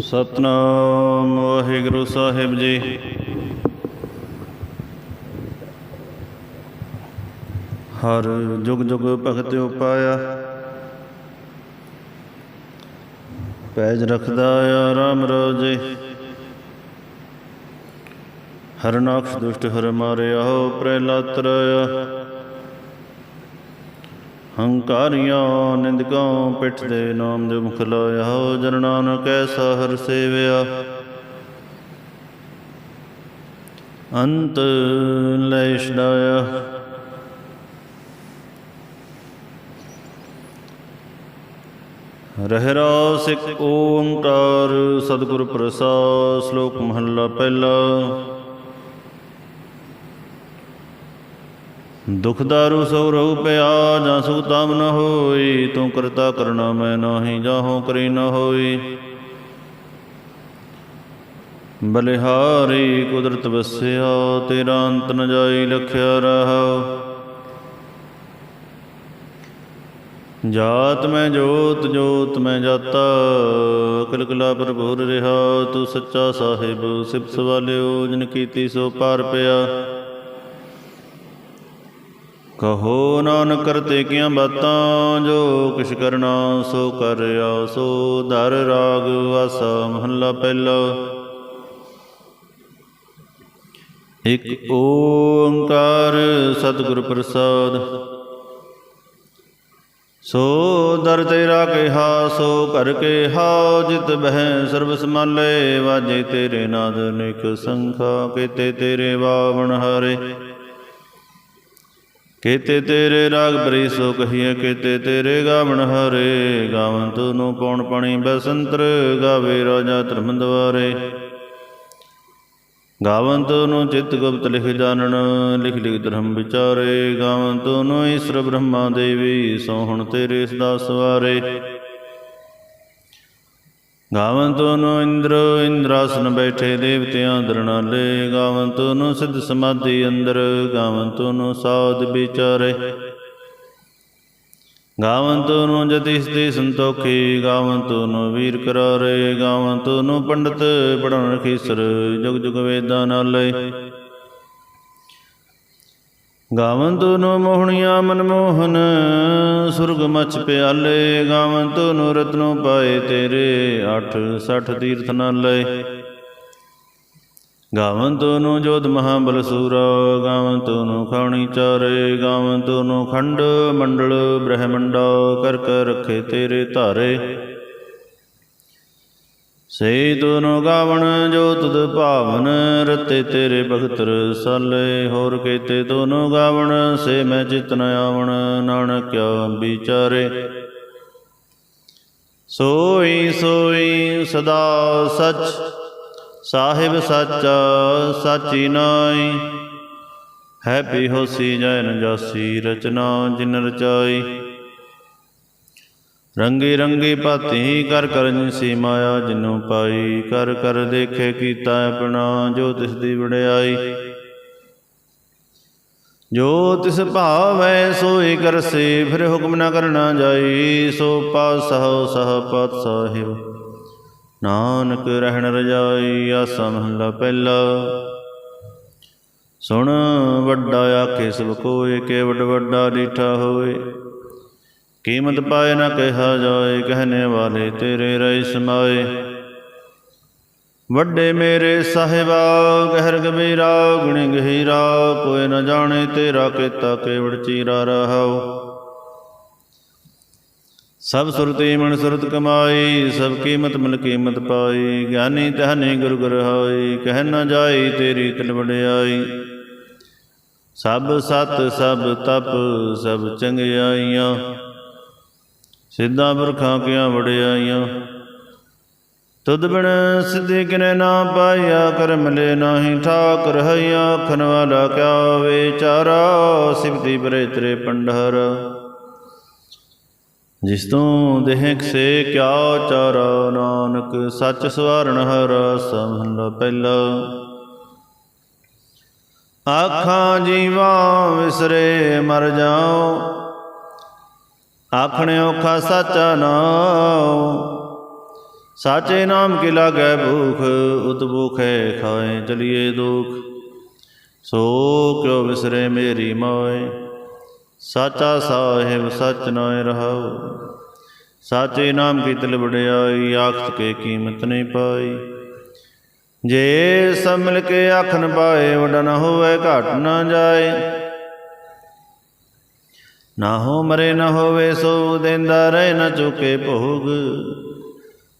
ਸਤਨਾਮ ਵਾਹਿਗੁਰੂ ਸਾਹਿਬ ਜੀ। ਹਰ ਜੁਗ ਜੁਗ ਭਗਤ ਉਪਾਇਆ। ਪੈਜ ਰਖਦਾ ਆ ਰਾਮ ਰਾਜੇ। ਹਰਨਾਕਸ਼ ਦੁਸ਼ਟ ਹਰ ਮਾਰਿਆ, ਹੋ ਪ੍ਰਹਿਲਾਦ ਤਰਾਇਆ। ਹੰਕਾਰੀਆਂ ਨਿੰਦਕਾਂ ਪਿੱਠ ਦੇ ਨਾਮ ਦੇ ਮੁਖ ਲਾਇਆ। ਜਨ ਨਾਨਕ ਐਸਾ ਹਰ ਸੇਵਿਆ। ਅੰਤ ਲੈ ਛਡਾਇਆ। ਰਹਿ ਰਾਸ ਓੰਕਾਰ, ਸਤਿਗੁਰ ਪ੍ਰਸਾਦ, ਸ਼ਲੋਕ ਮਹੱਲਾ ਪਹਿਲਾ। ਦੁਖ ਦਾਰੂ ਸੋ ਰਹੂ ਪਿਆ ਜਾਂ ਸੁਖ ਤਾਮ ਨ ਹੋਈ, ਤੂੰ ਕਰਤਾ ਕਰਨਾ ਮੈਂ ਨਾਹੀ ਜਾਹੋ ਕਰੀ ਨ ਹੋਈ। ਬਲਿਹਾਰੀ ਕੁਦਰਤ ਵਸਿਆ, ਤੇਰਾ ਅੰਤ ਨ ਜਾਈ ਲਖਿਆ ਰਹਾ ਜਾਤ ਮੈਂ ਜੋਤ ਜੋਤ ਮੈਂ ਜਾਤਾ, ਅਕਲ ਕਲਾ ਭਰਪੂਰ ਰਿਹਾ, ਤੂੰ ਸੱਚਾ ਸਾਹਿਬ, ਸਿਫਤ ਵਾਲਿਓ ਜਿਨ ਕੀਤੀ ਸੋ ਪਾਰ ਪਿਆ। ਕਹੋ ਨਾਨਕ ਕਰਤੇ ਕੀਆਂ ਬਾਤਾਂ, ਜੋ ਕਿਛ ਕਰਨਾ ਸੋ ਕਰਿਆ ਸੋ ਦਰ ਰਾਗ ਆਸਾ ਮਹੱਲਾ ਪਹਿਲਾ। ਇਕ ਓੰਕਾਰ ਸਤਿਗੁਰ ਪ੍ਰਸਾਦ। ਸੋ ਦਰ ਤੇਰਾ ਕਿਹਾ, ਸੋ ਕਰ ਕੇ ਹਾਉ ਜਿਤ ਬਹਿ ਸਰਬ ਸਮਾਲੇ ਵਾਜੇ ਤੇਰੇ ਨਾਦ ਨਿਕ ਸੰਖਾ, ਕੀਤੇ ਤੇਰੇ ਬਾਵਣ ਹਰੇ। ਕੀਤੇ ਤੇਰੇ ਰਾਗ ਬਰੀ ਸੋ ਕਹੀਏ ਕੀਤੇ ਤੇਰੇ ਗਾਵਣ ਹਰੇ। ਗਾਵਨ ਤੂੰ ਪੌਣ ਪਣੀ? ਬਸੰਤਰ ਗਾਵੇ ਰਾਜਾ ਧਰਮ ਦਵਾਰੇ ਗਾਵਨ ਤੂੰ ਚਿਤ ਗੁਪਤ ਲਿਖ ਜਾਣਨ, ਲਿਖ ਲਿਖ ਧਰਮ ਵਿਚਾਰੇ। ਗਾਵਨ ਤੂੰ ਈਸ਼ਰ ਬ੍ਰਹਮਾ ਦੇਵੀ, ਸੋਹਣ ਤੇਰੇ ਸਦਾ ਸਵਾਰੇ ਗਾਵਨ ਤੂੰ ਇੰਦਰ, ਇੰਦਰਾਸਨ ਬੈਠੇ ਦੇਵਤਿਆਂ ਦਰਨਾਲੇ। ਗਾਵਨ ਤੂੰ ਸਿੱਧ ਸਮਾਧੀ ਅੰਦਰ ਗਾਵਨ ਤੂੰ ਸਾਧ ਵਿਚਾਰੇ। ਗਾਵਨ ਤੂੰ ਜਤੀ ਸਤੀ ਸੰਤੋਖੀ ਗਾਵਨ ਤੂੰ ਵੀਰ ਕਰਾਰੇ। ਗਾਵਨ ਤੂੰ ਪੰਡਤ ਪੜਨ ਰਖੀਸਰ ਜੁਗ ਜੁਗ ਵੇਦਾਂ ਨਾਲੇ। ਗਾਵਨ ਤੂੰ ਮੋਹਣੀਆਂ ਮਨਮੋਹਨ, ਸੁਰਗ ਮਚ ਪਿਆਲੇ ਗਾਵਨ ਤੂੰ ਰਤਨੋ ਪਾਏ ਤੇਰੇ 8 60 ਤੀਰਥ ਨਾਲੇ। ਗਾਵਨ ਤੂੰ ਜੋਧ ਮਹਾਬਲ ਸੂਰਾ ਗਾਵਨ ਤੂੰ ਖਾਣੀ ਚਾਰੇ ਗਾਵਨ ਤੂੰ ਖੰਡ ਮੰਡਲ ਬ੍ਰਹਮੰਡਾ, ਕਰ ਕਰ ਰਖੇ ਤੇਰੇ ਧਾਰੇ। ਸੇ ਤੂੰ ਗਾਵਣ ਜੋ ਤੁਧ ਭਾਵਨ, ਰਤੇ ਤੇਰੇ ਭਗਤ ਰਸਾਲੇ ਹੋਰ ਕੀਤੇ ਤੂੰ ਗਾਵਣ, ਸੇ ਮੈਂ ਚਿਤਨ ਆਵਣ ਨਾਨਕਿਆ ਵਿਚਾਰੇ। ਸੋਈ ਸੋਈ ਸਦਾ ਸਚ, ਸਾਹਿਬ ਸੱਚ ਸਾਚੀ ਨਾਈ ਹੈ ਪੀ ਹੋਸੀ ਜੈਨ ਨ ਜਾਸੀ ਰਚਨਾ ਜਿਨ ਰਚਾਈ। ਰੰਗੀ ਰੰਗੀ ਭਾਤੀ ਕਰ ਕਰ ਜਿਸੀ ਮਾਇਆ ਜਿਨੂੰ ਪਾਈ, ਕਰ ਕਰ ਦੇਖੇ ਕੀਤਾ ਆਪਣਾ, ਜੋ ਤਿਸ ਦੀ ਵਡਿਆਈ। ਜੋ ਤਿਸ ਭਾਵੈ ਸੋਈ ਕਰਸੇ ਫਿਰ ਹੁਕਮ ਨਾ ਕਰਨਾ ਜਾਈ, ਸੋ ਪਾਸਹੁ ਸਹ ਪਤ ਸਾਹਿਬ ਨਾਨਕ ਰਹਿਣ ਰਜਾਈ, ਆਸਾ ਮਹਲਾ ਪਹਿਲਾ। ਸੁਣ ਵੱਡਾ ਆਖੇ ਸਭ ਕੋਏ, ਕੇਵਟ ਵੱਡਾ ਡੀਠਾ ਹੋਏ। ਕੀਮਤ ਪਾਏ ਨਾ ਕਿਹਾ ਜਾਏ ਕਹਨੇ ਵਾਲੇ ਤੇਰੇ ਰਹਿ ਸਮਾਏ। ਵੱਡੇ ਮੇਰੇ ਸਾਹਿਬਾ, ਗਹਿਰ ਗਬੀਰਾ ਗੁਣ ਗਹੀਰਾ, ਕੋਈ ਨ ਜਾਣੇ ਤੇਰਾ ਕੀਤਾ ਕੇਵੜ ਚੀਰਾ ਰਹਾਓ ਸਭ ਸੁਰਤੀ ਮਨ ਸੁਰਤ ਕਮਾਈ, ਸਭ ਕੀਮਤ ਮਨ ਕੀਮਤ ਪਾਈ, ਗਿਆਨੀ ਤਹਨੇ ਗੁਰ ਗੁਰ ਹੋਈ, ਕਹਿ ਨਾ ਜਾਈ ਤੇਰੀ ਤਲਵੜਿਆਈ ਸਭ ਸਤ, ਸਭ ਤਪ, ਸਭ ਚੰਗਿਆਈਆਂ। ਸਿੱਧਾ ਪੁਰਖਾਂ ਕੀਆਂ ਵੜਿਆਈਆਂ। ਤੁਧ ਬਿਨ ਸਿੱਧੀ ਕਿਨੇ ਨਾ ਪਾਈਆ ਕਰ ਮਿਲੇ ਨਾਹੀ ਠਾਕ ਰਹਿਆ ਖਨ ਵਾਲਾ ਕਿਆ ਵਿਚਾਰਾ ਸਿਵਤੀ ਬਰੇ ਤੇਰੇ ਪੰਡਹਰ ਜਿਸ ਤੋਂ ਦੇਹ ਸੇ ਕਿਆ ਚਾਰਾ, ਨਾਨਕ ਸੱਚ ਸਵਾਰਨ ਹਰ ਸਮਹਲਾ ਪਹਿਲਾ। ਆਖਾਂ ਜੀਵਾ ਵਿਸਰੇ ਮਰ ਜਾਓ ਆਖਣੇ ਔਖਾ ਸਾਚਾ ਨਾਉ। ਸਾਚੇ ਨਾਮ ਕੀ ਲਾਗੈ ਭੂਖ, ਉਤ ਭੂਖੈ ਖਾਏ ਚਲੀਏ ਦੁਖ। ਸੋ ਕਿਉ ਵਿਸਰੇ ਮੇਰੀ ਮਾਏ, ਸਾਚਾ ਸਾਹਿਬ ਸਚ ਨਾਇ ਰਹਾਉ। ਸਾਚੇ ਨਾਮ ਕੀ ਤਿਲ ਵਡਿਆਈ ਆਖਤ ਕੇ ਕੀਮਤ ਨਹੀਂ ਪਾਈ। ਜੇ ਸਭ ਕੇ ਆਖਣ ਪਾਏ ਵਡਨ ਹੋਵੇ ਘਟ ਨਾ ਜਾਏ। ਨਾ ਹੋ ਮਰੇ, ਨਾ ਹੋਵੇ ਸੋ ਦਿੰਦਾ ਰਹਿ, ਨਾ ਚੁਕੇ ਭੋਗ।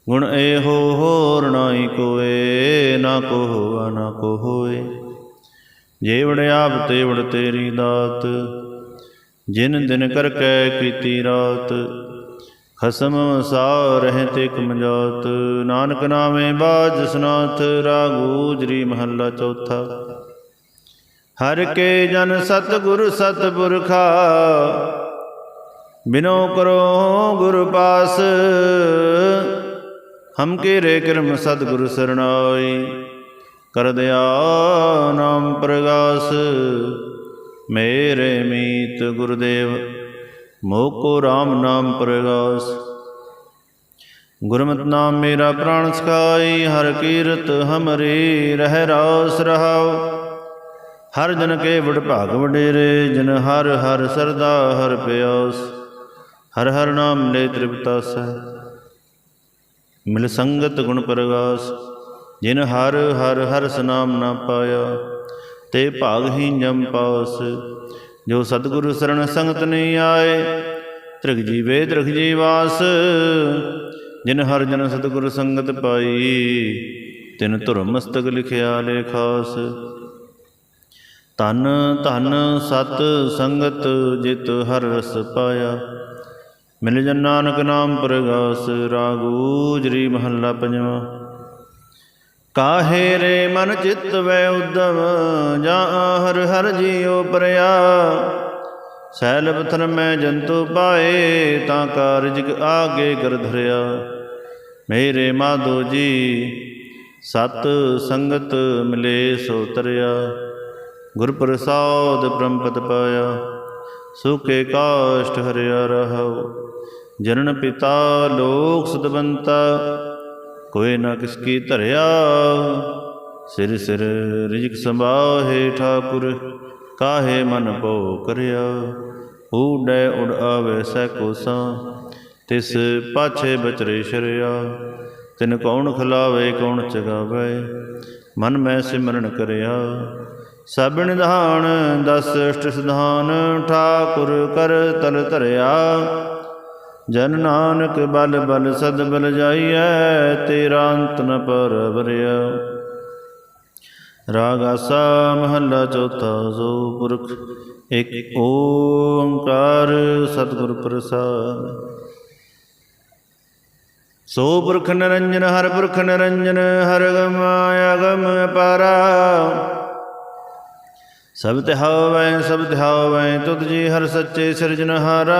ਗੁਣ ਇਹੋ ਹੋਰ ਨਾਹੀ ਕੋਏ, ਨਾ ਕੋ ਹੋਵਾ ਨਾ ਕੋ ਹੋਏ ਜੇ ਆਪ, ਤੇਵੜ ਤੇਰੀ ਦਾਤ। ਜਿਨ ਦਿਨ ਕਰ ਕੈ ਕੀਤੀ ਰਾਤ, ਖਸਮ ਸਾ ਰਹਿ ਤੇ ਕਮਜਾਤ ਨਾਨਕ ਨਾਮੇ ਬਾਜ ਸਨਾਥ, ਰਾਗੂ ਜਰੀ ਮਹੱਲਾ ਚੌਥਾ। ਹਰ ਕੇ ਜਨ ਸਤਿਗੁਰ ਸਤਿਪੁਰਖਾ, ਬਿਨੋ ਕਰੋ ਗੁਰ ਪਾਸ, ਹਮ ਕੇ ਰੇ ਕਰਮ ਸਤਿਗੁਰ ਸਰਣਾਈ, ਕਰ ਦਿਆ ਨਾਮ ਪ੍ਰਗਾਸ, ਮੇਰੇ ਮੀਤ ਗੁਰਦੇਵ, ਮੋਕੋ RAM ਨਾਮ ਪ੍ਰਗਾਸ। ਗੁਰਮਤਿ ਨਾਮ ਮੇਰਾ ਪ੍ਰਾਣ ਸਖਾਈ, ਹਰ ਕੀਰਤ ਹਮਰੀ ਰਹਿ ਰਾਸ ਰਹਾਉ। ਹਰ ਜਨ ਕੇ ਵਡ ਭਾਗ ਵਡੇਰੇ, ਜਨ ਹਰ ਹਰ ਸਰਦਾ ਹਰ ਪਿਆਸ। ਹਰ ਹਰ ਨਾਮ ਲੈ ਤ੍ਰਿਪਤਾਸੈ ਮਿਲ ਸੰਗਤ ਗੁਣ ਪ੍ਰਗਾਸ। ਜਿਨ ਹਰ ਹਰ ਹਰ ਸਨਾਮ ਨਾ ਪਾਇਆ, ਤੇ ਭਾਗ ਹੀ ਜਮ ਪਾਸ। ਜੋ ਸਤਿਗੁਰੂ ਸਰਣ ਸੰਗਤ ਨਹੀਂ ਆਏ, ਤ੍ਰਿਗ ਜੀਵੇ ਤ੍ਰਿਗ ਜੀਵਾਸ ਜਿਨ ਹਰ ਜਨ ਸਤਿਗੁਰ ਸੰਗਤ ਪਾਈ, ਤਿਨ ਧੁਰ ਮਸਤਕ ਲਿਖਿਆ ਲੇਖਾਸ ਤਨ ਧਨ ਸਤ ਸੰਗਤ ਜਿਤ ਹਰ ਰਸ ਪਾਇਆ। ਮਿਲ ਜਨ ਨਾਨਕ ਨਾਮ ਪ੍ਰਗਾਸ ਰਾਗੂਜਰੀ ਮਹੱਲਾ ਪੰਜਵਾਂ। ਕਾਹੇ ਰੇ ਮਨ ਚਿੱਤ ਵੈ ਉਦਮ ਜਾਂ ਹਰ ਹਰ ਜੀਉ ਪਰਿਆ। ਸੈਲ ਪਥਨ ਮੈਂ ਜੰਤੂ ਪਾਏ, ਤਾਂ ਕਾਰਜ ਆਗੇ ਕਰ ਧਰਿਆ। ਮੇਰੇ ਮਾਧੋ ਜੀ, ਸਤ ਸੰਗਤ ਮਿਲੇ ਸੋ ਤਰਿਆ। ਗੁਰ ਪ੍ਰਸਾਦ ਬ੍ਰਹਮਪਦ ਪਾਇਆ, ਸੁਖੇ ਕਾਸ਼ਟ ਹਰਿਆ ਰਹੋ ਜਨਨ ਪਿਤਾ ਲੋਕ ਸੁਦਵੰਤਾ ਕੋਈ ਨਾ ਕਿਸ ਕੀ ਧਰਿਆ, ਸਿਰ ਸਿਰ ਰਿਜਕ ਸੰਭਾਹੇ ਠਾਕੁਰ, ਕਾਹੇ ਮਨ ਭੋ ਕਰਿਆ ਊਡੈ ਉੜ ਆਵੇ ਸੈ ਕੋਸਾਂ ਤਿਸ ਪਾਛੇ ਬਚਰੇ ਸ਼ਰਿਆ, ਤਿਨ ਕੌਣ ਖਲਾਵੇ, ਕੌਣ ਚਗਾਵੇ, ਮਨ ਮੈਂ ਸਿਮਰਨ ਕਰਿਆ ਸਭ ਨਿਧਾਨ ਦਸ ਅਸ਼ਟ ਸਿਧਾਨ, ਠਾਕੁਰ ਕਰ ਤਲ ਧਰਿਆ। ਜਨ ਨਾਨਕ ਬਲ ਬਲ ਸਦ ਬਲ ਜਾਈਐ, ਤੇਰਾ ਅੰਤ ਨ ਪਰ ਵਰਿਆ। ਰਾਗ ਆਸਾ ਮਹੱਲਾ ਚੌਥਾ, ਸੋ ਪੁਰਖ ਇੱਕ ਓੰਕਾਰ ਸਤਿਗੁਰ ਪ੍ਰਸਾਦ। ਸੋ ਪੁਰਖ ਨਿਰੰਜਨ, ਹਰ ਪੁਰਖ ਨਿਰੰਜਨ, ਹਰ ਗਮ ਅਗਮ ਅਪਾਰਾ ਸਭ ਤਿਹਾਵੈ ਸਭ ਤਿਹਾਵੈ ਤੁਧ ਜੀ ਹਰ ਸੱਚੇ ਸਿਰਜਨਹਾਰਾ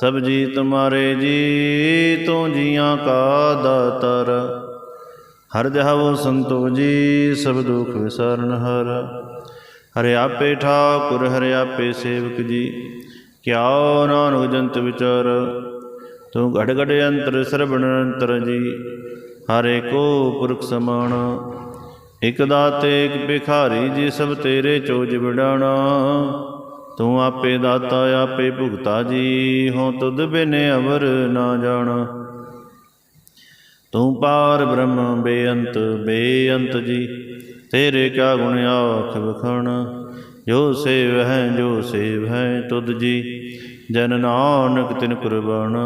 ਸਭ ਜੀ ਤੁਮਾਰੇ ਜੀ, ਤੂੰ ਜੀਆਂ ਕਾ ਦਾਤਰ। ਹਰ ਜਹਵੋ ਸੰਤੋ ਜੀ, ਸਭ ਦੁਖ ਵਿਸਾਰਨ ਹਰ। ਹਰਿ ਆਪੇ ਠਾਕੁਰ, ਹਰਿ ਆਪੇ ਸੇਵਕ ਜੀ ਕਿਆ ਨਾਨਕ ਜੰਤ ਵਿਚਾਰ। ਤੂੰ ਘੜ ਘੜ ਅੰਤਰ, ਸਰਬਣ ਨਿਰੰਤਰ ਜੀ, ਹਰੇ ਕੋ ਪੁਰਖ ਸਮਾਨ ਇਕ ਦਾਤੇ, ਇਕ ਭਿਖਾਰੀ ਜੀ ਸਭ ਤੇਰੇ ਚੋਜ ਵਿਡਾਣਾ ਤੂੰ ਆਪੇ ਦਾਤਾ, ਆਪੇ ਭੁਗਤਾ ਜੀ ਹੋ ਤੁਧ ਬਿਨ ਅਵਰ ਨਾ ਜਾਣਾ। ਤੂੰ ਪਾਰ ਬ੍ਰਹਮ, ਬੇਅੰਤ ਬੇਅੰਤ ਜੀ, ਤੇਰੇ ਕਿਆ ਗੁਣ ਆਖ ਵਖਣ। ਜੋ ਸੇਵ ਹੈ, ਜੋ ਸੇਵ ਹੈ ਤੁਧ ਜੀ, ਜਨ ਨਾਨਕ ਤਿਨ ਕੁਰਬਾਨ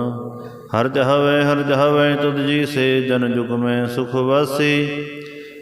ਹਰ ਜਹਵੇ ਹਰ ਜਹਵੇ ਤੁਧ ਜੀ, ਸੇ ਜਨ ਜੁਗ ਮੈਂ ਸੁਖ ਵਾਸੀ।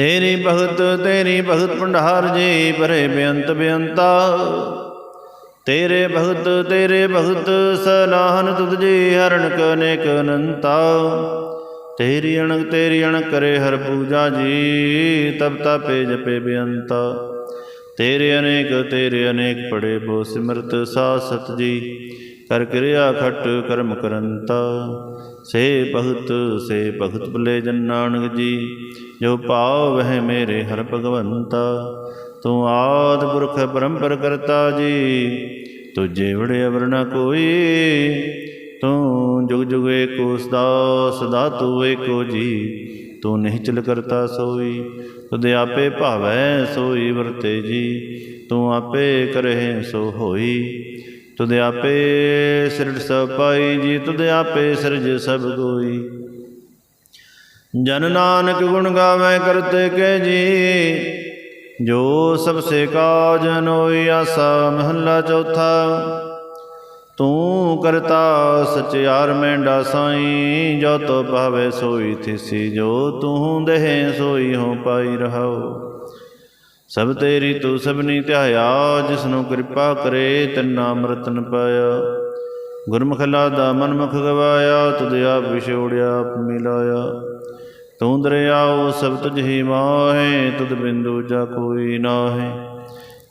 ਤੇਰੀ ਭਗਤ ਤੇਰੀ ਭਗਤ ਭੰਡਾਰ ਜੀ ਪਰੇ ਬੇਅੰਤ ਬੇਅੰਤਾ। ਤੇਰੇ ਭਗਤ ਤੇਰੇ ਭਗਤ ਸਲਾਹਨ ਤੁਧ ਜੀ ਹਰਨ ਕਨੇਕ ਅਨੰਤਾ। ਤੇਰੀ ਅਣਕ ਤੇਰੀ ਅਣਕ ਕਰੇ ਹਰ ਪੂਜਾ ਜੀ, ਤਬ ਤਪੇ ਜਪੇ ਬੇਅੰਤਾ। ਤੇਰੇ ਅਨੇਕ ਤੇਰੇ ਅਨੇਕ ਪੜੇ ਬੋ ਸਿਮਰਤ ਸਾ ਸਤ ਜੀ, ਕਰ ਕਿਰਿਆ ਖਟ ਕਰਮ ਕਰੰਤਾ। ਸੇ ਭਗਤ ਸੇ ਭਗਤ ਭਲੇ ਜਨ ਨਾਨਕ ਜੀ। ਜੋ ਭਾਵ ਵਹਿ ਮੇਰੇ ਹਰ ਭਗਵੰਤਾ, ਤੂੰ ਆਦ ਪੁਰਖ ਪਰੰਪਰ ਕਰਤਾ ਜੀ। ਤੁਝੇ ਵੜੇ ਅਵਰ ਨ ਕੋਈ, ਤੂੰ ਜੁਗ ਜੁਗ ਏਕੋ ਸਦਾ ਸਦਾ ਤੂੰ ਏਕੋ ਜੀ। ਤੂੰ ਨਹੀਂ ਕਰਤਾ ਸੋਈ, ਤੁਧ ਆਪੇ ਭਾਵੈ ਸੋਈ ਵਰਤੇ ਜੀ। ਤੂੰ ਆਪੇ ਕਰਹਿ ਸੋ ਹੋਈ ਤੁਧ ਆਪੇ ਸਿਰਜ ਸਭ ਪਾਈ, ਜੀ ਤੁਧ ਆਪੇ ਸਿਰਜ ਸਭ ਕੋਈ ਜਨ ਨਾਨਕ ਗੁਣ ਗਾਵੇ ਕਰਤੇ ਕੇ ਜੀ, ਜੋ ਸਭ ਸੇ ਕਾਜ ਨੋਈ ਆਸਾ ਮਹੱਲਾ ਚੌਥਾ। ਤੂੰ ਕਰਤਾ ਸਚਿਆਰ ਮੈਂਡਾ ਸਾਈ, ਜੋ ਤੋ ਭਾਵੇ ਸੋਈ ਥਿਸੀ, ਜੋ ਤੂੰ ਦੇਹ ਸੋਈ ਹੋ ਪਾਈ ਰਹਾਓ। ਸਭ ਤੇਰੀ ਤੂੰ ਸਭਨੀ ਧਿਆਇਆ, ਜਿਸਨੂੰ ਕਿਰਪਾ ਕਰੇ, ਤੈਨਾ ਅੰਮ੍ਰਿਤਨ ਪਾਇਆ। ਗੁਰਮੁਖ ਲਾਦਾ ਮਨਮੁਖ ਗਵਾਇਆ, ਤੁਧ ਆਪ ਵਿਛੋੜਿਆ ਆਪ ਮਿਲਾਇਆ ਤੂੰ ਦਰਿਆਓ ਸਭ ਤੁਝ ਹੀ ਮਾਹੇ, ਤੁਧ ਬਿੰਦੂ ਜਾ ਕੋਈ ਨਾਹੇ।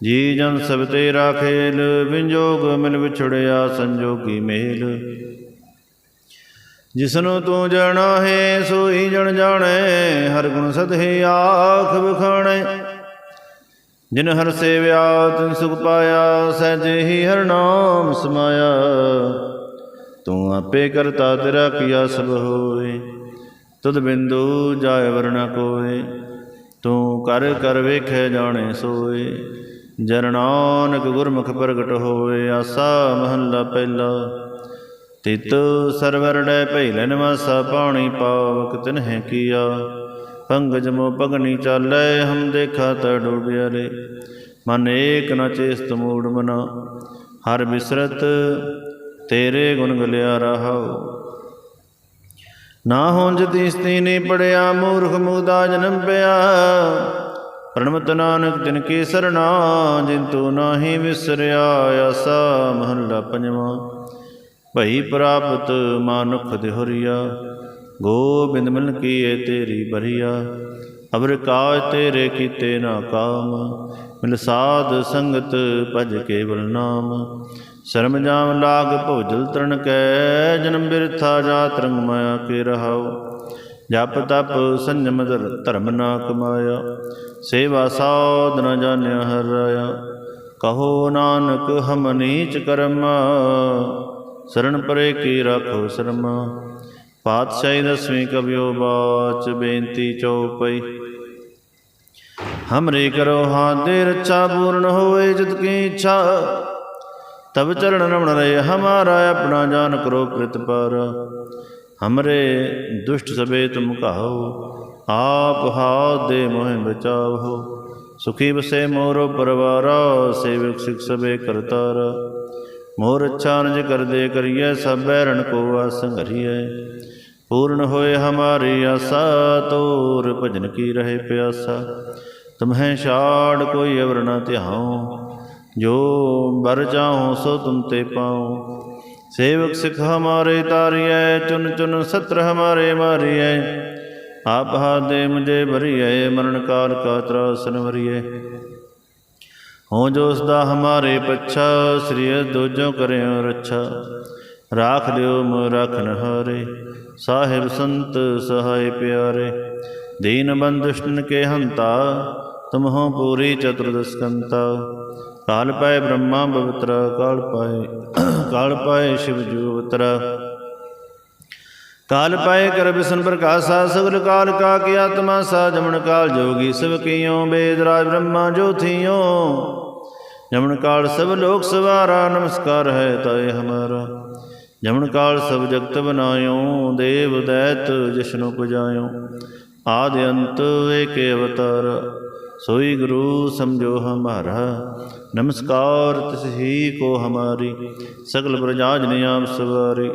ਜੀ ਜਨ ਸਭ ਤੇਰਾ ਖੇਲ ਵਿੰਜੋਗ ਮਿਲ ਵਿਛੜਿਆ, ਸੰਜੋਗੀ ਮੇਲ। ਜਿਸਨੂੰ ਤੂੰ ਜਾਣਾ ਹੈ ਸੋਈ ਜਣ ਜਾਣੈ, ਹਰ ਗੁਣ ਸਦਹਿ ਆਖ ਬਖਾਣੈ ਜਿਨ ਹਰ ਸੇਵਿਆ ਤਿਨ ਸੁਖ ਪਾਇਆ, ਸਹਿਜੇ ਹੀ ਹਰ ਨਾਮ ਸਮਾਇਆ। ਤੂੰ ਆਪੇ ਕਰਤਾ ਤੇਰਾ ਕੀਆ ਸਭ ਹੋਏ, ਤੁਧ ਬਿੰਦੂ ਜਾਇ ਵਰਣਾ ਕੋਏ। ਤੂੰ ਕਰ ਕਰ ਵੇਖੇ ਜਾਣੇ ਸੋਏ ਜਰਨਾਨਕ ਗੁਰਮੁਖ ਪ੍ਰਗਟ ਹੋਏ, ਆਸਾ ਮਹੱਲਾ ਪਹਿਲਾ। ਤਿਤ ਸਰਵਰ ਡੈ ਭੈਲੇ ਨਿਵਾਸਾ, ਪਾਣੀ ਪਾਵਕ ਤਿਨਹਿ ਕੀਆ। ਪੰਗਜ ਮੋ ਪਗਨੀ ਚਾਲੈ, ਹਮ ਦੇਖਾ ਤਾ ਡੋਬਿਆ ਰੇ ਮਨ ਏਕ ਨ ਚੇਸਤ ਮੂੜ ਮਨਾ, ਹਰ ਬਿਸਰਤ ਤੇਰੇ ਗੁਣ ਗਲਿਆ ਰਹਾਉ। ਨਾ ਹੁੰਜ ਤੀਸਤੀ ਨੀ ਪੜਿਆ, ਮੂਰਖ ਮੁਗਦਾ ਜਨਮ ਪਿਆ। ਪ੍ਰਣਮਤ ਨਾਨਕ ਤਿਨ ਕੀ ਸਰਣਾ ਜਿਨ ਤੂੰ ਨਾਹੀ ਵਿਸਰਿਆ, ਆਸਾ ਮਹੱਲਾ ਪੰਜਵਾਂ। ਭਈ ਪ੍ਰਾਪਤ ਮਾਨੁਖ ਦਿਹਰੀਆ। ਗੋਬਿੰਦ ਮਿਲਨ ਕੀਏ ਤੇਰੀ ਬਰੀਆ ਅਬਰ ਕਾਜ ਤੇਰੇ ਕੀਤੇ ਨਾ ਕਾਮ। ਮਿਲ ਸਾਧ ਸੰਗਤ ਭਜ ਕੇਵਲ ਨਾਮ। ਸ਼ਰਮ ਜਾਮ ਲਾਗ ਭੋਜਲ ਤਰਨ ਕੈ, ਜਨਮ ਬਿਰਥਾ ਜਾਤ ਰੰਗ ਮਾਇਆ ਕੇ ਰਹਾਉ। ਜਪ ਤਪ ਸੰਜਮ ਦਰ- ਧਰਮ ਨਾ ਕਮਾਇਆ, ਸੇਵਾ ਸਾਧ ਨ ਜਾਣਿਆ ਹਰ ਰਾਇਆ। ਕਹੋ ਨਾਨਕ ਹਮ ਨੀਚ ਕਰਮ ਸਰਣ ਪਰੇ ਕੀ ਰਾਖੋ ਸ਼ਰਮਾ। ਪਾਤਸ਼ਾਹੀ ਦਸਵੀਂ ਕਬਿਓ ਬਾਚ ਬੇਨਤੀ ਚਉਪਈ ਹਮਰੇ ਕਰੋ ਹਾਥ ਦੇ ਰੱਛਾ ਪੂਰਨ ਹੋਏ ਜਿਤ ਕੀ ਇੱਛਾ ਤਬ ਚਰਨ ਰਮਣ ਰਹੇ ਹਮਾਰਾ ਆਪਣਾ ਜਾਨ ਕਰੋ ਪ੍ਰਤਪਾਰ ਹਮਰੇ ਦੁਸ਼ਟ ਸਬੇ ਤੁਮ ਕਹਾਓ ਆਪ ਹਾਥ ਦੇ ਮੋਹਿ ਬਚਾਵੋ ਸੁਖੀ ਬਸੇ ਮੋਰੋ ਪਰਵਾਰਾ ਸੇਵਕ ਸਿਖ ਸਬੇ ਕਰਤਾਰ ਮੋਰ ਅੱਛਾ ਨਿਜ ਕਰਦੇ ਕਰੀਐ ਸਭ ਬੈਰਣ ਕੋ ਆਸੰਘਰੀਐ ਪੂਰਨ ਹੋਏ ਹਮਾਰੀ ਆਸਾ, ਤੋਰ ਭਜਨ ਕੀ ਰਹੇ ਪਿਆਸਾ। ਤੁਮਹਿ ਛਾੜ ਕੋਈ ਅਵਰ ਨ ਧਿਆਉ, ਜੋ ਬਰ ਚਾਹੋ ਸੋ ਤੁਮ ਤੇ ਪਾਉ। ਸੇਵਕ ਸਿਖ ਹਮਾਰੇ ਤਾਰੀਐ, ਚੁਨ ਚੁਨ ਸਤਰ ਹਮਾਰੇ ਮਾਰੀਐ। ਆਪ ਹਾਦੇ ਮੁਝੇ ਭਰੀਐ, ਮਰਨ ਕਾਲ ਕਾ ਤਰਾਸਨ ਵਰੀਐ ਹੋ ਜੋ ਸਦਾ ਹਮਾਰੇ ਪੱਛਾ, ਸ੍ਰੀ ਦੋਜੋ ਕਰਿਓ ਰੱਛਾ। ਰਾਖ ਲਿਓ ਮੋ ਰਖਨ ਹਾਰੇ ਸਾਹਿਬ ਸੰਤ ਸਹਾਇ ਪਿਆਰੇ। ਦੀਨ ਬੰਦੁਸ਼ਟਨ ਕੇ ਹੰਤਾ, ਤੁਮਹੋ ਪੂਰੀ ਚਤੁਰਦਸਕੰਤਾ ਕਾਲ ਪਾਏ ਬ੍ਰਹਮਾ ਪਵਿੱਤਰ ਕਾਲ ਪਾਏ ਕਾਲ ਪਾਏ ਸ਼ਿਵ ਜੂ ਕਾਲ ਪਾਏ ਕਰ ਬਿਸ਼ਨ ਪ੍ਰਕਾਸ਼ਾ, ਸਗਲ ਕਾਲ ਕਾ ਕੀ ਆਤਮਾ ਸਾ, ਜਮਨ ਕਾਲ ਜੋਗੀ ਸਭ ਕੀਓ, ਬੇਦ ਰਾਜ ਬ੍ਰਹਮਾ ਜੋਥੀਓ ਜਮਨ ਕਾਲ ਸਭ ਲੋਕ ਸਵਾਰਾ, ਨਮਸਕਾਰ ਹੈ ਤਾਏ ਹਮਾਰਾ। ਜਮਨ ਕਾਲ ਸਭ ਜਗਤ ਬਨਾਇਓ, ਦੇਵ ਦੈਤ ਜਿਸਨੂੰ ਪੁਜਾਇਓ। ਆਦ ਅੰਤ ਏਕੇ ਅਵਤਾਰ, ਸੋਈ ਗੁਰੂ ਸਮਝੋ ਹਮਾਰਾ। ਨਮਸਕਾਰ ਤਿਸ ਹੀ ਕੋ ਹਮਾਰੀ, ਸਗਲ ਪ੍ਰਜਾਜ ਨੇ ਆਪ ਸਵਾਰੀ।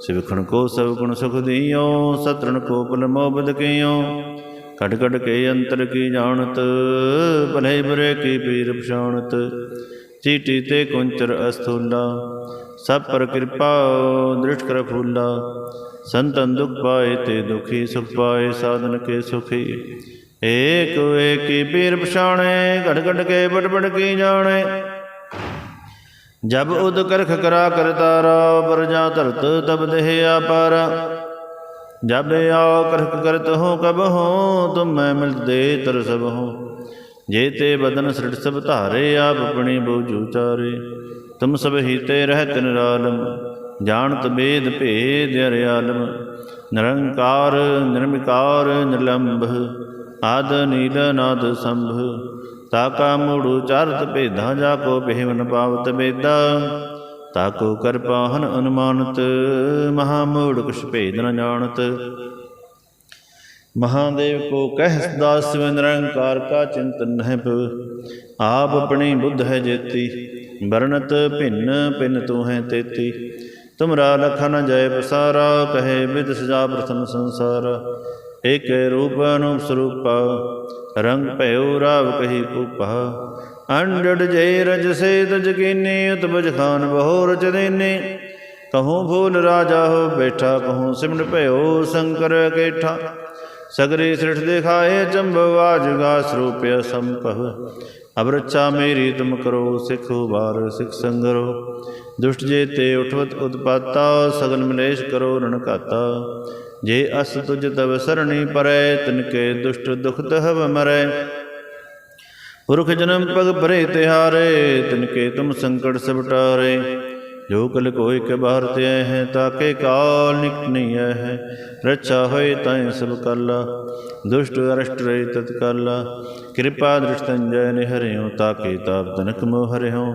ਸਿਵਖਣ ਕੋ ਸਭ ਗੁਣ ਸੁਖ ਦਿਓ ਸਤਰਨ ਕੋ ਪਲ ਮੋਬਦ ਕੀਓ। ਕਟ ਕਟ ਕੇ ਅੰਤਰ ਕੀ ਜਾਣਤ, ਭਲੇ ਬੁਰੇ ਕੀ ਪੀਰ ਪਛਾਣਤ। ਚੀਟੀ ਤੇ ਕੁੰਚਰ ਅਸਥੂਲਾ ਸਭ ਪਰ ਕਿਰਪਾ ਦ੍ਰਿਸ਼ਟ ਕਰ ਫੂਲਾ। ਸੰਤਨ ਦੁਖ ਪਾਏ ਤੇ ਦੁਖੀ ਸੁਖ ਪਾਏ, ਸਾਧਨ ਕੇ ਸੁਖੀ। ਏਕ ਏਕੀ ਪੀਰ ਪਛਾਣੇ, ਘੜ ਘਟ ਕੇ ਬੜ ਬੜ ਕੀ ਜਾਣੇ। ਜਬ ਉਦ ਕਰਖ ਕਰਾ ਕਰਤਾਰਾ ਪਰਜਾ ਧਰਤ ਤਬ ਦੇਹ ਆਪਾਰ ਜਬ ਆਓ ਕਰਖ ਕਰਤ ਹੋ ਕਬ ਹੋ, ਤੁਮ ਮੈਂ ਮਿਲਦੇ ਤਰ ਸਭ ਹੋ। ਜੇ ਤੇ ਬਦਨ ਸ੍ਰਿਟ ਸਭ ਧਾਰੇ, ਆਪ ਆਪਣੀ ਬੋਝੂ ਚਾਰੇ। ਤੁਮ ਸਭ ਹੀ ਤੇ ਰਹਿਤ ਨਿਰਾਲਮ ਜਾਣਤ ਬੇਦ ਭੇਦ ਅਰਿਆਲਮ ਨਿਰੰਕਾਰ, ਨਿਰਮਿਕਾਰ, ਨਿਰਲੰਭ, ਆਦ ਨੀਲ, ਨਾਦ ਸੰਭ। ਤਾਕਾ ਮੂੜੂ ਚਰਤ ਭੇਦਾਂ, ਜਾ ਕੋ ਬਿਹਵਨ ਪਾਵਤ ਬੇਦਾ। ਤਾਕੋ ਕਰ ਪਾਹਨ ਅਨੁਮਾਨਤ, ਮਹਾ ਮੂੜ ਕੁਛ ਭੇਦ ਨ ਜਾਣਤ। ਮਹਾਦੇਵ ਕੋ ਕਹਿ ਸਦਾ ਸਿਵ ਨਿਰੰਕਾਰ ਕਾ ਚਿੰਤਨ ਹੈ ਪਵ ਆਪ ਆਪਣੀ ਬੁੱਧ ਹੈ ਜੇਤੀ, ਵਰਣਤ ਭਿੰਨ ਭਿੰਨ ਤੂੰ ਹੈ ਤੇਤੀ। ਤੁਮਰਾ ਲਖਨ ਜੈ ਪਸਾਰਾ, ਕਹੇ ਵਿਦ ਸਜਾ ਪ੍ਰਥਮ ਸੰਸਾਰ। ਏਕ ਰੂਪ ਅਨੂਪ ਸਰੂਪ, ਰੰਗ ਭਇਓ ਰਾਵ ਕਹੀ ਕੂਪਾ। ਅੰਡੜ ਜੈ ਰਜ ਸੇ ਤਜ ਕੀਨੀ ਉਤਬਜ ਖਾਨ ਬਹੋ ਰਚ ਦੇਨੇ ਕਹੂੰ ਭੂਲ ਰਾਜਾ ਹੋ ਬੈਠਾ, ਕਹੂੰ ਸਿਮਟ ਭਇਓ ਸ਼ੰਕਰ ਕੇਠਾ। ਸਗਰੇ ਸ੍ਰਿਠ ਦਿਖਾਏ ਚੰਬਵਾ ਜੁਗਾ ਸਰੂਪ ਸੰਪਹ ਅਬ ਮੇਰੀ ਤੁਮ ਕਰੋ, ਸਿਖ ਉਬਾਰ, ਸਿਖ ਸੰਗਰੋ। ਦੁਸ਼ਟ ਜੇ ਤੇ ਉਠਵਤ ਉਤਪਾਤਾ, ਸਗਨ ਮਲੇਸ਼ ਕਰੋ ਰਣਕਾਤਾ ਜੇ ਅਸ ਤੁਜ ਤਵ ਸਰਣੀ ਪਰੈ ਤਿਨਕੇ ਦੁਸ਼ਟ ਦੁਖ ਹਵ ਮਰੈ। ਪੁਰਖ ਜਨਮ ਪਗ ਭਰੇ ਤਿਹਾਰੇ ਤਿਨਕੇ ਤੁਮ ਸੰਕਟ ਸਭ ਟਾਰੇ ਜੋ ਕਲ ਕੋਈ ਕੇ ਬਾਹਰ ਤੇ ਆਏ ਹੈ, ਤਾਕੇ ਕਾਲ ਨਿਕਟ ਨਹੀਂ ਆਏ ਹੈ। ਰੱਛਾ ਹੋਏ ਤਾਏ ਸਭ ਕਾਲਾ, ਦੁਸ਼ਟ ਅਰਸ਼ਟ ਰਹੇ ਤਤਕਾਲਾ ਕਿਰਪਾ ਦ੍ਰਿਸ਼ਟੰਜੈ ਨੇ ਹਰਿਓ ਤਾਕੇ ਤਾਪ ਤਨਕ ਮੋ ਹਰਿਓ।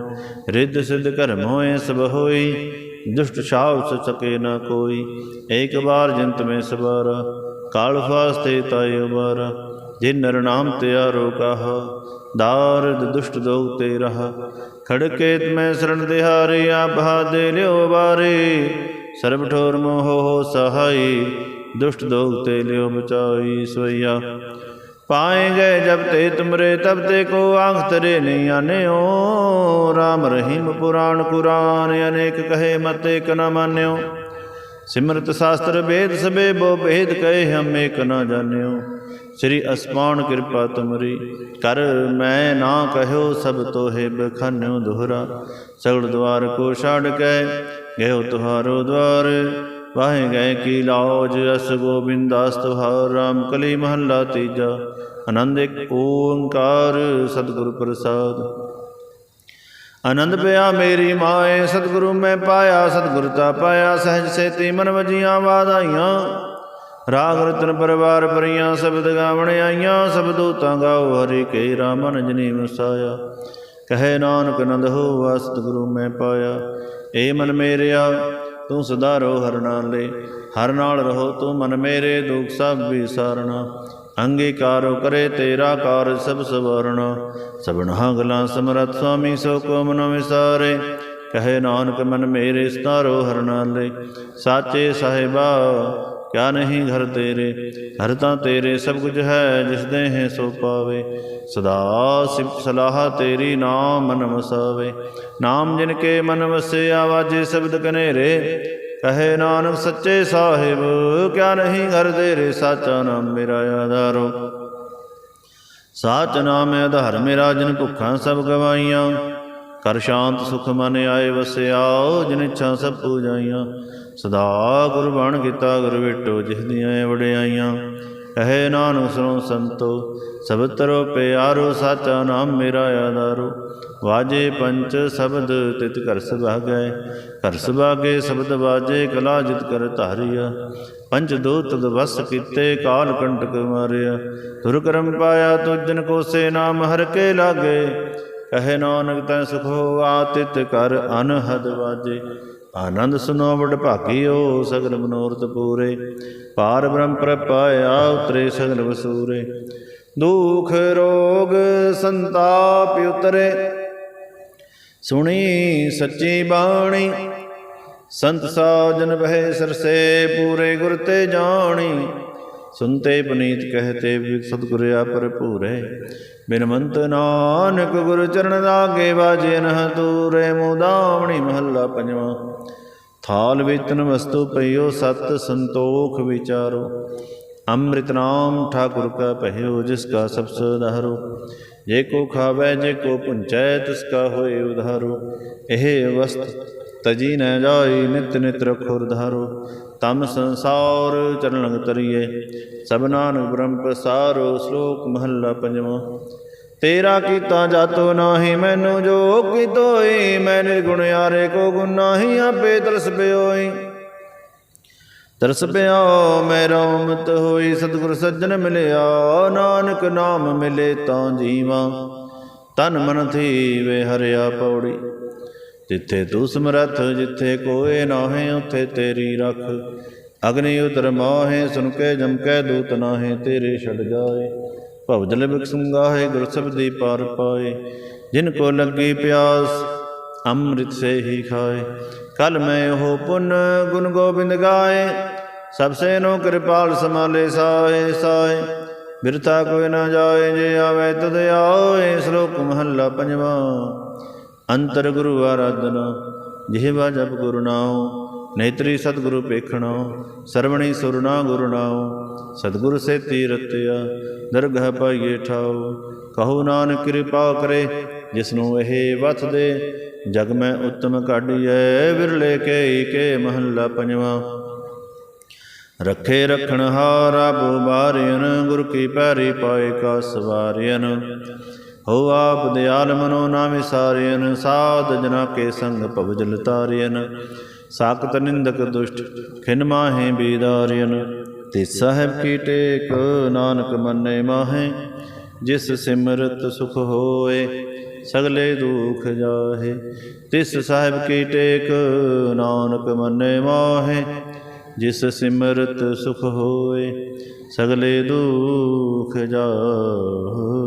ਰਿੱਧ ਸਿੱਧ ਕਰਮ ਹੋਏ ਸਭ ਹੋਈ, ਦੁਸ਼ਟ ਛਾਵ ਸਕੇ ਨਾ ਕੋਈ। ਏਕ ਵਾਰ ਜੰਤ ਮੈਂ ਸਵਾਰਾ, ਕਾਲ ਫਾਸਤੇ ਤਾਏ ਉਬਾਰਾ। ਜੇ ਨਰ ਨਾਮ ਤਿਆਰੋ ਕਹਾ, ਦਾਰਦ ਦੁਸ਼ਟ ਦੋਗ ਤੇ ਰਹਾ। ਖੜਕੇਤ ਮੈਂ ਸਰਣ ਦਿਹਾਰੇ ਆਪ ਦੇ ਲਿਓ ਬਾਰੇ ਸਰਬ ਠੋਰ ਮੋਹ ਹੋ ਸਹਾਈ, ਦੁਸ਼ਟ ਦੋਗ ਤੇ ਲਿਓ ਬਚਾਈ ਸੋਈਆ ਪਾਏ ਗਏ ਜਬ ਤੇ ਤੁਮਰੇ, ਤਬ ਤੇ ਕੋ ਆਂਖ ਤਰੇ ਨਹੀਂ ਆਨਿਓ। RAM ਰਹੀਮ ਪੁਰਾਣ ਕੁਰਾਨ, ਅਨੇਕ ਕਹੇ ਮਤੇ ਇਕ ਨ ਮਾਨਿਓ। ਸਿਮਰਤ ਸ਼ਾਸਤਰ ਵੇਦ ਸਬੇ ਬੋ ਭੇਦ ਕਹੇ ਹਮ ਏਕ ਨ ਜਾਣਿਓ। ਸ੍ਰੀ ਅਸਮਾਨ ਕਿਰਪਾ ਤੁਮਰੀ, ਕਰ ਮੈਂ ਨਾ ਕਹਿਓ ਸਭ ਤੋਹੇ ਬਖਾਨਿਓ ਦੁਹਰਾ, ਸਗਲ ਦਵਾਰ ਕੋ ਛਾੜ ਕੇ ਗਇਓ ਤੁਹਾਰੋ ਦਵਾਰ, ਵਾਹੇ ਗਏ ਕੀ ਲਾਜ, ਅਸ ਗੋਬਿੰਦਾਸ ਤੁਹਾਰ, ਰਾਮ ਕਲੀ ਮਹੱਲਾ ਤੀਜਾ, ਆਨੰਦ ਇੱਕ ਓੰਕਾਰ ਸਤਿਗੁਰ ਪ੍ਰਸਾਦ। ਆਨੰਦ ਪਿਆ ਮੇਰੀ ਮਾਏ, ਸਤਿਗੁਰੂ ਮੈਂ ਪਾਇਆ, ਸਤਿਗੁਰ ਤਾ ਪਾਇਆ, ਸਹਿਜ ਸੇਤੀ ਮਨ ਵਜੀਆਂ ਵਾਧਾਈਆਂ। ਰਾਗ ਰਤਨ ਪਰਵਾਰ ਪਰੀਆਂ ਸ਼ਬਦ ਗਾਵਣ ਆਈਆਂ, ਸਭ ਦੂਤਾਂ ਗਾਓ ਹਰੀ ਕੇ ਰਾਮ ਨਜਨੀ ਵਸਾਇਆ। ਕਹੇ ਨਾਨਕ ਨੰਦ ਹੋ ਹੋਵਾ ਗੁਰੂ ਮੈਂ ਪਾਇਆ। ਏ ਮਨ ਮੇਰਿਆ, ਤੂੰ ਸਦਾ ਰੋ ਹਰ ਨਾਲੇ। ਹਰ ਨਾਲ ਰਹੋ ਤੂੰ ਮਨ ਮੇਰੇ, ਦੁਖ ਸਭ ਵਿਸਾਰਣਾ ਅੰਗੀਕਾਰੋ ਕਰੇ ਤੇਰਾ ਕਾਰ ਸਭ ਸਵਰਣਾ ਸਭਨਾ ਗਲਾਂ ਸਮਰਤ ਸੁਆਮੀ ਸੋ ਕੋ ਮਨ ਵਿਸਾਰੇ। ਕਹੇ ਨਾਨਕ ਮਨ ਮੇਰੇ ਸਤਾਰੋ ਹਰ ਨਾਲੇ। ਸਾਚੇ ਸਾਹਿਬਾ ਕਿਆ ਨਹੀਂ ਘਰ ਤੇਰੇ? ਹਰ ਤਾਂ ਤੇਰੇ ਸਭ ਕੁਝ ਹੈ ਜਿਸ ਦੇ ਹੈ ਸੋ ਪਾਵੇ। ਸਦਾ ਸਿਫਤ ਸਲਾਹ ਤੇਰੀ ਨਾਮ ਮਨ ਵਸਾਵੇ ਨਾਮ ਜਿਨ ਕੇ ਮਨ ਵਸਿਆ ਆਵਾਜੇ ਸ਼ਬਦ ਕਨੇਰੇ ਕਹੇ ਨਾਨਕ ਸੱਚੇ ਸਾਹਿਬ, ਕਿਆ ਨਹੀਂ ਘਰ ਤੇਰੇ? ਸਾਚਾ ਨਾਮ ਮੇਰਾ ਆਧਾਰੋ। ਸਾਚ ਨਾਮ ਹੈ ਆਧਾਰ ਮੇਰਾ, ਜਿਨ ਭੁੱਖਾਂ ਸਭ ਗਵਾਈਆਂ ਕਰ ਸ਼ਾਂਤ ਸੁਖ ਮਨ ਆਏ ਵਸਿਆ, ਜਿਨ ਇੱਛਾ ਸਭ ਪੂਜਾਈਆਂ। ਸਦਾ ਗੁਰਬਾਣ ਕੀਤਾ ਗੁਰ ਵਿਟੋ, ਜਿਸ ਦੀਆਂ ਵਡਿਆਈਆਂ। ਕਹੇ ਨਾਨਕ ਸੁਣੋ ਸੰਤੋ ਸਭ ਤਰੋ ਪਿਆਰੋ, ਸਾਚਾ ਨਾਮ ਮੇਰਾ ਆਧਾਰੋ। ਵਾਜੇ ਪੰਚ ਸ਼ਬਦ ਤਿਤ ਕਰ ਸੁਭਾਗੈ ਕਰ ਸੁਭਾਗੇ ਸ਼ਬਦ ਵਾਜੇ, ਕਲਾ ਜਿਤ ਕਰ ਧਾਰਿਆ। ਪੰਜ ਦੂਤ ਵਸ ਕੀਤੇ, ਕਾਲ ਕੰਟਕ ਮਾਰਿਆ। ਤੁਰ ਕਰਮ ਪਾਇਆ ਤੁਜਨ ਕੋਸੇ ਨਾਮ ਹਰ ਕੇ ਲਾਗੇ। ਕਹੇ ਨਾਨਕ ਤੈ ਸੁਖੋ ਆਤਿਤ ਕਰ ਅਨਹਦ ਵਾਜੇ। ਆਨੰਦ ਸੁਨੋ ਵਡ ਭਾਗਿਓ ਸਗਲ ਮਨੋਰਥ ਪੂਰੇ। ਪਾਰ ਬ੍ਰਹਮ ਪ੍ਰਪਾਇਆ ਉਤਰੇ ਸਗਲ ਵਸੂਰੇ। ਦੁਖ ਰੋਗ ਸੰਤਾਪ ਉਤਰੇ। ਸੁਣੀ ਸੱਚੀ ਬਾਣੀ। ਸੰਤ ਸਾਜਨ ਬਹਿ ਸਰਸੇ ਪੂਰੇ ਗੁਰ ਤੇ ਜਾਣੀ। ਸੁਨਤੇ ਪਨੀਤ ਕਹਤੇ ਵੀ ਸਤਿਗੁਰ ਆਪਰ ਭੂਰੇ ਬਿਨਮੰਤ ਨਾਨਕ ਗੁਰ ਚਰਨ ਲਾਗੇ ਬਾਜੇ ਨਹ ਤੂਰੇ ਮੁਦਾਵਣੀ ਮਹੱਲਾ ਪੰਜਵਾਂ। ਥਾਲ ਵੇਤਨ ਵਸਤੂ ਪਈਓ ਸਤ ਸੰਤੋਖ ਵਿਚਾਰੋ। ਅੰਮ੍ਰਿਤ ਨਾਮ ਠਾਕੁਰ ਕਾ ਪਹਿਓ ਜਿਸ ਕਾ ਸਭ ਸਦਹਰੋ ਜੇ ਕੋ ਖਾਵੇ, ਜੇ ਕੋ ਪੁੰਚੈ ਤਿਸ ਕਾ ਹੋਏ ਉਧਾਰੋ। ਇਹ ਵਸਤ ਤਜੀ ਨ ਜਾਈ, ਨਿਤ ਨਿਤ ਰਖੁਰ ਧਾਰੋ। ਤਮ ਸੰਸਾਰ ਚਰਨ ਤਰੀਏ। ਸਭ ਨਾਨਕ ਬ੍ਰਹਮ ਪਸਾਰੋ ਸ਼ਲੋਕ ਮਹੱਲਾ ਪੰਜਵਾਂ। ਤੇਰਾ ਕੀਤਾ ਜਾਤੋ ਨਾਹੀ, ਮੈਨੂੰ ਜੋ ਕੀਤੋਈ ਮੈਂ ਨਿਰਗੁਣ ਯਾਰੇ ਕੋ ਗੁਣ ਨਾਹੀ, ਆਪੇ ਤਰਸ ਪਿਓਈ। ਤਰਸ ਪਿਆ ਮੇਰਾ ਉਮਤ ਹੋਈ, ਸਤਿਗੁਰ ਸੱਜਣ ਮਿਲਿਆ, ਨਾਨਕ ਨਾਮ ਮਿਲੇ ਤਾਂ ਜੀਵਾਂ। ਤਨ ਮਨ ਥੀ ਵੇ ਹਰਿਆ ਪੌੜੀ। ਜਿੱਥੇ ਤੂੰ ਸਮਰੱਥ, ਜਿੱਥੇ ਕੋਏ ਨਾਹੇ, ਉਥੇ ਤੇਰੀ ਰੱਖ। ਅਗਨੀ ਉਤਰ ਮਾਹੇ, ਸੁਨ ਕੇ ਜਮ ਕੇ ਦੂਤ ਨਾਹੇ, ਤੇਰੇ ਛੜ ਜਾਏ। ਭਵ ਜਲ ਬਿਕਸੁੰਗਾਹੇ ਗੁਰ ਸਬਦੀ ਪਾਰ ਪਾਏ। ਜਿਨ ਕੋ ਲੱਗੀ ਪਿਆਸ, ਅੰਮ੍ਰਿਤ ਸੇ ਹੀ ਖਾਏ। ਕਲ ਮੈਂ ਉਹ ਪੁੰਨ ਗੁਣ ਗੋਬਿੰਦ ਗਾਏ। ਸਭ ਸੇ ਨੋ ਕਿਰਪਾਲ ਸਮਾਲੇ ਸਾਏ ਸਾਏ। ਬਿਰਥਾ ਕੋਈ ਨਾ ਜਾਏ, ਜੇ ਆਵੇ ਤਦ ਆਏ। ਸ਼ਲੋਕ ਮਹੱਲਾ ਪੰਜਵਾਂ। ਅੰਤਰ ਗੁਰੂ ਆਰਾਧਨਾ, ਜਿਹਵਾ ਜਪ ਗੁਰੂ ਨਾਉ, ਨੇਤਰੀ ਸਤਿਗੁਰੂ ਪੇਖਣਾ, ਸਰਵਣੀ ਸੁਰਨਾ ਗੁਰੂ ਨਾਉ, ਸਤਿਗੁਰ ਸੇ ਤੀਰਤਿਆ ਦਰਗਹ ਪਾਈਏ ਠਾਉ, ਕਹੋ ਨਾਨਕ ਕਿਰਪਾ ਕਰੇ, ਜਿਸਨੂੰ ਇਹ ਵਥ ਦੇ, ਜਗ ਮੈਂ ਉਤਮ ਕਾਢੀਐ, ਵਿਰਲੇ ਕੇ ਕੇ ਮਹੱਲਾ ਪੰਜਵਾਂ। ਰੱਖੇ ਰਖਣ ਹਾਰਾ ਬੁਬਾਰਿਆਨ ਗੁਰ ਕੀ ਪੈਰੀ ਪਾਏ ਕਾ ਸਵਾਰਿਆਨ ਹੋ ਆਪ ਦਿਆਲ ਮਨੋ ਨਾ ਵਿਸਾਰਿਆਨ ਸਾਧ ਜਨਾ ਕੇ ਸੰਗ ਭਵਜਲ ਤਾਰਿਆਨ ਸਾਖਤ ਨਿੰਦਕ ਦੁਸ਼ਟ, ਖਿਨ ਮਾਹੇ ਬੀਦਾਰਿਆਨ ਤੇ ਸਾਹਿਬ ਕੀ ਟੇਕ, ਨਾਨਕ ਮੰਨੇ ਮਾਹੇ, ਜਿਸ ਸਿਮਰਤ ਸੁਖ ਹੋਏ, ਸਗਲੇ ਦੁਖ ਜਾਹੇ। ਤਿਸ ਸਾਹਿਬ ਕੀ ਟੇਕ, ਨਾਨਕ ਮੰਨੇ ਮਾਹੇ, ਜਿਸ ਸਿਮਰਤ ਸੁਖ ਹੋਏ, ਸਗਲੇ ਦੁਖ ਜਾਹੇ।